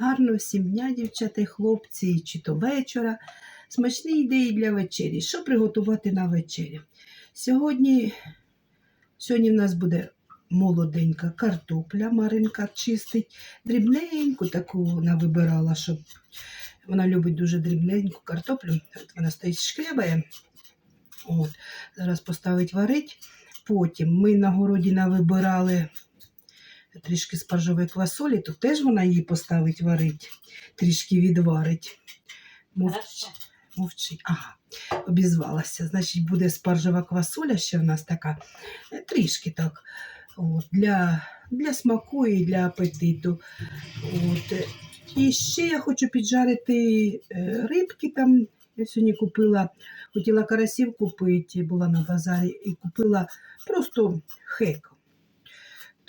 Гарно всім дня, дівчата і хлопці, чи то вечора. Смачні ідеї для вечері. Що приготувати на вечерю? Сьогодні, сьогодні в нас буде молоденька картопля. Маринка чистить дрібненьку, таку вона вибирала, щоб вона любить дуже дрібненьку картоплю. От вона стоїть шкрябає. От. Зараз поставить варить. Потім ми на городі навибирали трішки спаржової квасолі, то теж вона її поставить варить, трішки відварить. Мовч... Мовчить. Ага, обізвалася. Значить, буде спаржева квасоля ще в нас така, е, трішки так. От, для, для смаку і для апетиту. От. е, І ще я хочу піджарити е, рибки там. Я сьогодні купила, хотіла карасів купити, була на базарі, і купила просто хек.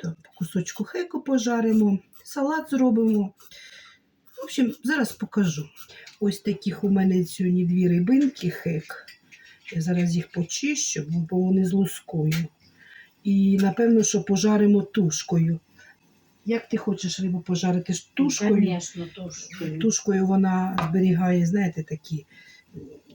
По кусочку хеку пожаримо, салат зробимо. В общем, зараз покажу. Ось таких у мене сьогодні дві рибинки хек. Я зараз їх почищу, бо вони з лускою. І напевно, що пожаримо тушкою. Як ти хочеш рибу пожарити тушкою? Звісно, тушкою. Тушкою вона зберігає, знаєте, такі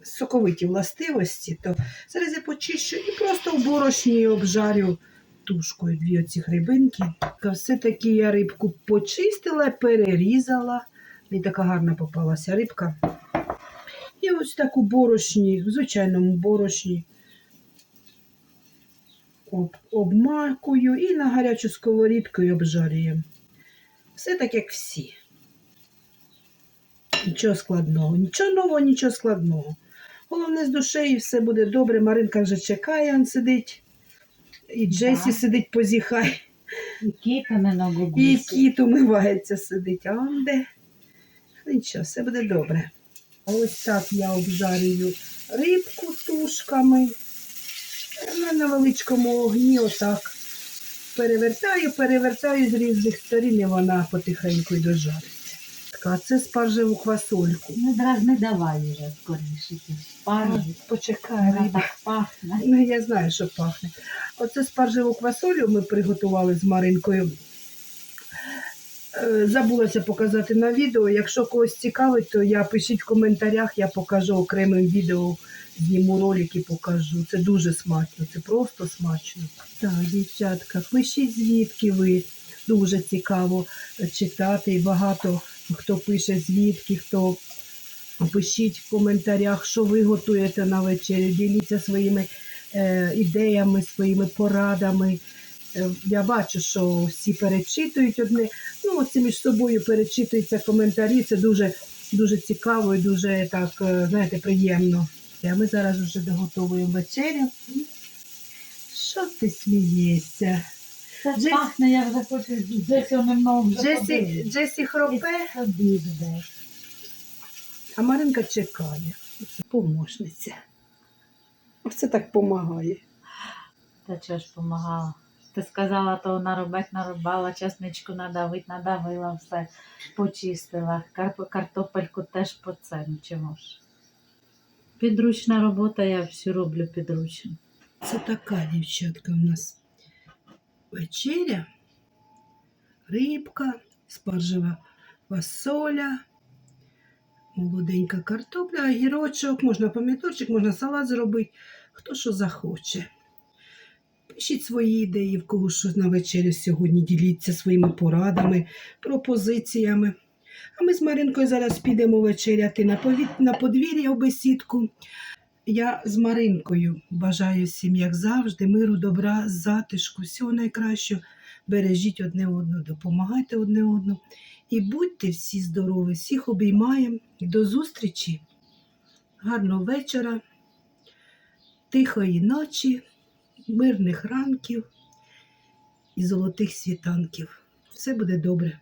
соковиті властивості. То зараз я почищу і просто в борошні обжарю тушкою дві оці рибинки. Та Все-таки я рибку почистила, перерізала. І така гарна попалася рибка. І ось так у борошні, в звичайному борошні. Об, обмакую і на гарячу сковорідку обжарюємо. Все так, як всі. Нічого складного, нічого нового, нічого складного. Головне з душею все буде добре. Маринка вже чекає, он сидить. І Джесі сидить, позіхає. І кіта на ногу І кіт умивається, сидить. А де? Нічого, все буде добре. Ось так я обжарюю рибку тушками. На невеличкому огні отак. Перевертаю, перевертаю з різних сторін, і вона потихеньку й дожариться. Така, це спаржеву квасольку. Ну, драж не давай вже скоріше. ті Спаржі. Почекай, риба. так пахне. Ну, я знаю, що пахне. Оце спаржеву квасолю ми приготували з Маринкою. Е, Забулася показати на відео. Якщо когось цікавить, то я пишіть в коментарях, я покажу окремим відео, зніму ролик і покажу. Це дуже смачно, це просто смачно. Так, дівчатка, пишіть звідки ви. Дуже цікаво читати. Багато хто пише звідки, хто пишіть в коментарях, що ви готуєте на вечерю. Діліться своїми ідеями, своїми порадами. Е, Я бачу, що всі перечитують одне. Ну, оце між собою перечитуються коментарі. Це дуже, дуже цікаво і дуже так, е, знаєте, приємно. А ми зараз вже доготовуємо вечерю. Що ти смієшся? Це Джесі- пахне, я вже хочу Джесі немного Джесі. Джесі хропе, а Маринка чекає. Помощниця. Це так допомагає. Та чого ж помагала? Ти сказала, то наробить, нарубала, чесничку надавить, надавила, все почистила. Картопельку теж по це, чого ж. Підручна робота, я всю роблю підручно. Це така дівчатка у нас вечеря, рибка, спаржева фасоля, молоденька картопля, огірочок, можна помідорчик, можна салат зробити, хто що захоче. Пишіть свої ідеї, в кого що на вечерю сьогодні, діліться своїми порадами, пропозиціями. А ми з Маринкою зараз підемо вечеряти на, пові... на подвір'я у бесідку. Я з Маринкою бажаю всім, як завжди, миру, добра, затишку, всього найкращого. Бережіть одне одного, допомагайте одне одному. І будьте всі здорові, всіх обіймаємо. До зустрічі. Гарного вечора, тихої ночі, мирних ранків і золотих світанків. Все буде добре.